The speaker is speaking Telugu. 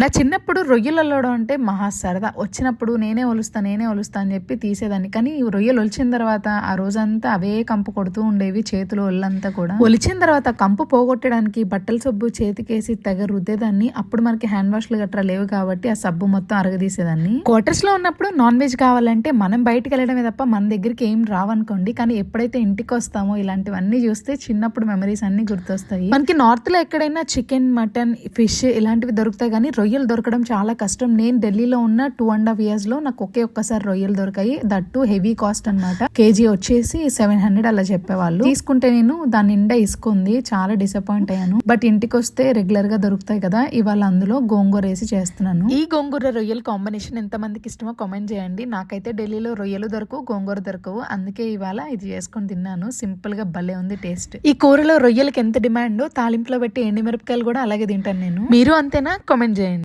నా చిన్నప్పుడు రొయ్యలు అల్లడం అంటే మహా సరదా వచ్చినప్పుడు నేనే ఒలుస్తా నేనే ఒలుస్తా అని చెప్పి తీసేదాన్ని. కానీ రొయ్యలు ఒలిచిన తర్వాత ఆ రోజంతా అవే కంపు కొడుతూ ఉండేవి చేతులు ఒళ్ళంతా కూడా. ఒలిచిన తర్వాత కంపు పోగొట్టడానికి బట్టల సబ్బు చేతికేసి తెగ రుద్దేదాన్ని. అప్పుడు మనకి హ్యాండ్ వాష్లు గట్రా లేవు కాబట్టి ఆ సబ్బు మొత్తం అరగదీసేదాన్ని. క్వార్టర్స్లో ఉన్నప్పుడు నాన్ వెజ్ కావాలంటే మనం బయటకు వెళ్ళడమే తప్ప మన దగ్గరికి ఏం రావనుకోండి. కానీ ఎప్పుడైతే ఇంటికి వస్తామో ఇలాంటివన్నీ చూస్తే చిన్నప్పుడు మెమరీస్ అన్ని గుర్తొస్తాయి. మనకి నార్త్లో ఎక్కడైనా చికెన్ మటన్ ఫిష్ ఇలాంటివి దొరుకుతాయి కానీ రొయ్యలు దొరకడం చాలా కష్టం. నేను ఢిల్లీలో ఉన్న టూ అండ్ హాఫ్ ఇయర్స్లో నాకు ఒకే ఒక్కసారి రొయ్యలు దొరికాయి. దట్టు హెవీ కాస్ట్ అన్నమాట. కేజీ వచ్చేసి సెవెన్ హండ్రెడ్ అలా చెప్పేవాళ్ళు. తీసుకుంటే నేను దాని నిండా ఇసుకుంది చాలా డిసప్పాయింట్ అయ్యాను. బట్ ఇంటికి వస్తే రెగ్యులర్గా దొరుకుతాయి కదా. ఇవాళ అందులో గోంగూర వేసి చేస్తున్నాను. ఈ గోంగూర రొయ్యల కాంబినేషన్ ఎంత మందికి ఇష్టమో కామెంట్ చేయండి. నాకైతే ఢిల్లీలో రొయ్యలు దొరకవు గోంగూర దొరకవు. అందుకే ఇవాళ ఇది చేసుకొని తిన్నాను. సింపుల్గా భలే ఉంది టేస్ట్ ఈ కూరలో రొయ్యలకి ఎంత డిమాండ్ తాలింపులో పెట్టి ఎండి మిరపకాయలు కూడా అలాగే తింటాను నేను. మీరు అంతేనా? కామెంట్ చేయండి.